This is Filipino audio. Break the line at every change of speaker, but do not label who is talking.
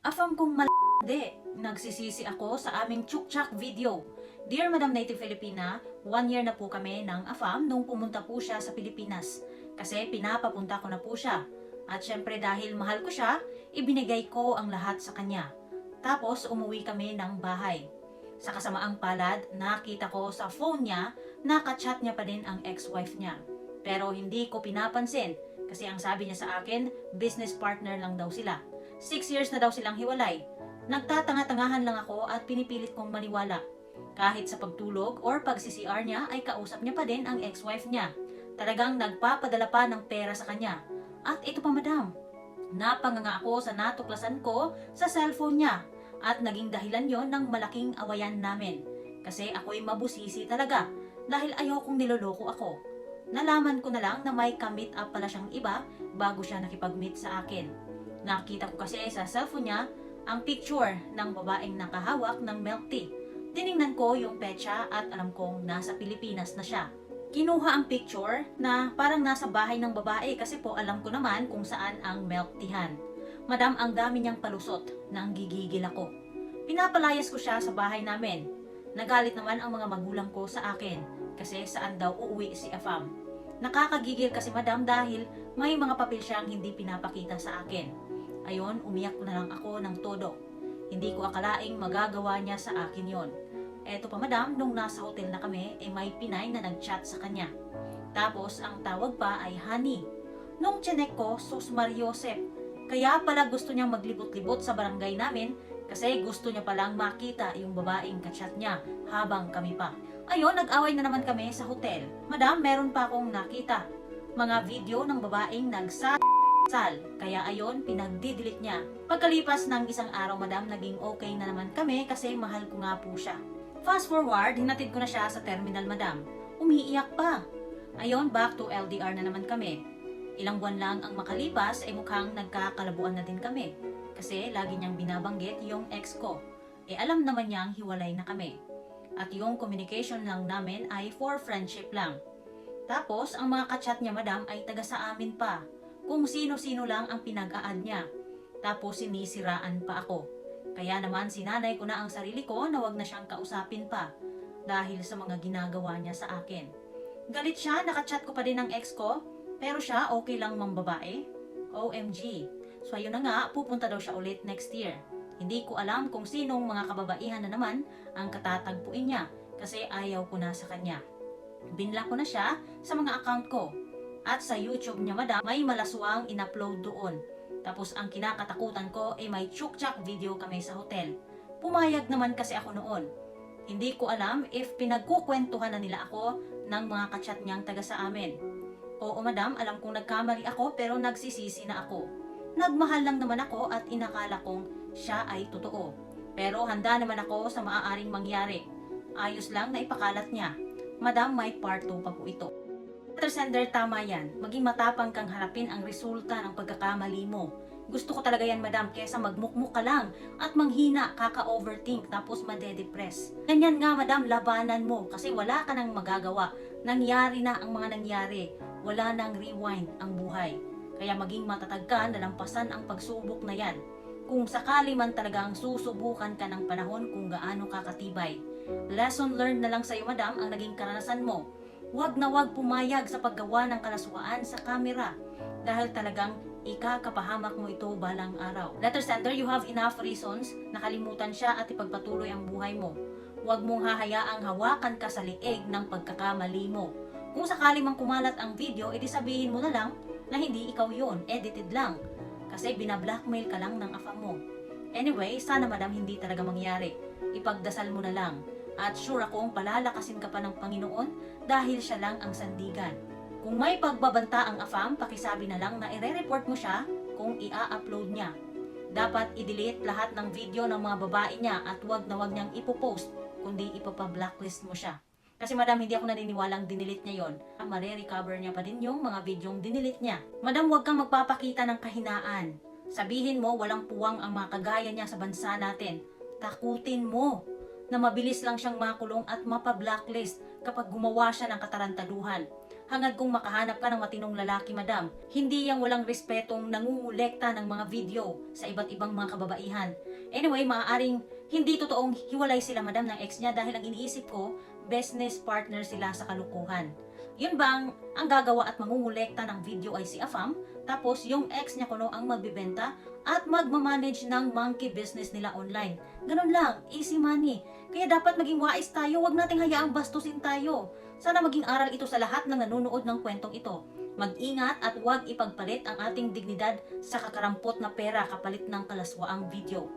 Afam kong mal... Nagsisisi ako sa aming chukchak video. Dear Madam Native Filipina, one year na po kami ng AFAM nung pumunta po siya sa Pilipinas. Kasi pinapapunta ko na po siya. At syempre dahil mahal ko siya, ibinigay ko ang lahat sa kanya. Tapos umuwi kami ng bahay. Sa kasamaang palad, nakita ko sa phone niya, nakachat niya pa din ang ex-wife niya. Pero hindi ko pinapansin kasi ang sabi niya sa akin, business partner lang daw sila. Six years na daw silang hiwalay. Nagtatanga-tangahan lang ako at pinipilit kong maniwala. Kahit sa pagtulog or pag-CCR niya ay kausap niya pa din ang ex-wife niya. Talagang nagpapadala pa ng pera sa kanya. At ito pa madam, napanganga ako sa natuklasan ko sa cellphone niya at naging dahilan yon ng malaking awayan namin. Kasi ako'y mabusisi talaga dahil ayokong niloloko ako. Nalaman ko na lang na may ka-meet up pala siyang iba bago siya nakipag-meet sa akin. Nakita ko kasi sa cellphone niya ang picture ng babaeng nakahawak ng milk tea. Tiningnan ko yung petsa at alam kong nasa Pilipinas na siya. Kinuha ang picture na parang nasa bahay ng babae kasi po alam ko naman kung saan ang milk teahan. Madam, ang dami niyang palusot nang gigigil ako. Pinapalayas ko siya sa bahay namin. Nagalit naman ang mga magulang ko sa akin kasi saan daw uuwi si Afam. Nakakagigil kasi madam dahil may mga papel siyang hindi pinapakita sa akin. Ayon, umiyak na lang ako ng todo. Hindi ko akalaing magagawa niya sa akin yon. Eto pa madam, nung nasa hotel na kami, eh may pinay na nag-chat sa kanya. Tapos, ang tawag pa ay Honey. Nung chinek ko, sus Mariosep. Kaya pala gusto niyang maglibot-libot sa barangay namin kasi gusto niya palang makita yung babaeng kachat niya habang kami pa. Ayun, nag-away na naman kami sa hotel. Madam, meron pa akong nakita. Mga video ng babaeng nagsa sal. Kaya ayon, pinagdidelete niya. Pagkalipas ng isang araw, madam, naging okay na naman kami kasi mahal ko nga po siya. Fast forward, hinatid ko na siya sa terminal, madam. Umiiyak pa. Ayon, back to LDR na naman kami. Ilang buwan lang ang makalipas ay mukhang nagkakalabuan na din kami. Kasi lagi niyang binabanggit yung ex ko. Eh alam naman niyang hiwalay na kami. At yung communication lang namin ay for friendship lang. Tapos, ang mga kachat niya, madam, ay taga sa amin pa kung sino-sino lang ang pinag-aad niya. Tapos sinisiraan pa ako. Kaya naman sinanay ko na ang sarili ko na wag na siyang kausapin pa dahil sa mga ginagawa niya sa akin. Galit siya, nakachat ko pa din ng ex ko, pero siya okay lang mang babae. OMG. So ayun na nga, pupunta daw siya ulit next year. Hindi ko alam kung sinong mga kababaihan na naman ang katatagpuin niya kasi ayaw ko na sa kanya. Binlock ko na siya sa mga account ko at sa YouTube niya madam, may malaswang in-upload doon. Tapos ang kinakatakutan ko ay may chukchak video kami sa hotel. Pumayag naman kasi ako noon. Hindi ko alam if pinagkukwentuhan na nila ako ng mga kachat niyang taga sa amin. Oo madam, alam kong nagkamali ako pero nagsisisi na ako. Nagmahal lang naman ako at inakala kong siya ay totoo. Pero handa naman ako sa maaaring mangyari. Ayos lang na ipakalat niya. Madam, may part 2 pa po ito. Letter sender, tama yan. Maging matapang kang harapin ang resulta ng pagkakamali mo. Gusto ko talaga yan, madam, kesa magmukmuk ka lang at manghina, kaka-overthink, tapos madedepress. Ganyan nga, madam, labanan mo kasi wala ka nang magagawa. Nangyari na ang mga nangyari. Wala nang rewind ang buhay. Kaya maging matatag ka na lampasan ang pagsubok na yan. Kung sakali man talagang susubukan ka ng panahon kung gaano kakatibay. Lesson learned na lang sa'yo, madam, ang naging karanasan mo Huwag na huwag pumayag sa paggawa ng kalaswaan sa kamera dahil talagang ikakapahamak mo ito balang araw. Letter sender, you have enough reasons na kalimutan siya at ipagpatuloy ang buhay mo. Huwag mong hahayaang hawakan ka sa liig ng pagkakamali mo. Kung sakali mang kumalat ang video, edi sabihin mo na lang na hindi ikaw yon, edited lang. Kasi binablockmail ka lang ng afam mo. Anyway, sana madam hindi talaga mangyari. Ipagdasal mo na lang. At sure akong palalakasin ka pa ng Panginoon dahil siya lang ang sandigan. Kung may pagbabanta ang AFAM, pakisabi na lang na ire-report mo siya kung ia-upload niya. Dapat i-delete lahat ng video ng mga babae niya at wag na wag niyang ipopost, kundi ipapa-blacklist mo siya. Kasi madam, hindi ako naniniwalang dinilit niya yon. Mare-recover niya pa din yung mga videong dinilit niya. Madam, wag kang magpapakita ng kahinaan. Sabihin mo, walang puwang ang mga kagaya niya sa bansa natin. Takutin mo na mabilis lang siyang makulong at mapa-blacklist kapag gumawa siya ng katarantaduhan. hangad kung makahanap ka ng matinong lalaki, madam. Hindi yang walang respetong nangungulekta ng mga video sa iba't ibang mga kababaihan. Anyway, maaaring hindi totoong hiwalay sila, madam, ng ex niya dahil ang iniisip ko, business partner sila sa kalukuhan. Yun bang ang gagawa at mangungulekta ng video ay si Afam, tapos yung ex niya kuno ang magbibenta at magmamanage ng monkey business nila online. Ganun lang, easy money. Kaya dapat maging wais tayo, wag nating hayaang bastusin tayo. Sana maging aral ito sa lahat ng nanonood ng kwentong ito. Mag-ingat at huwag ipagpalit ang ating dignidad sa kakarampot na pera kapalit ng kalaswaang video.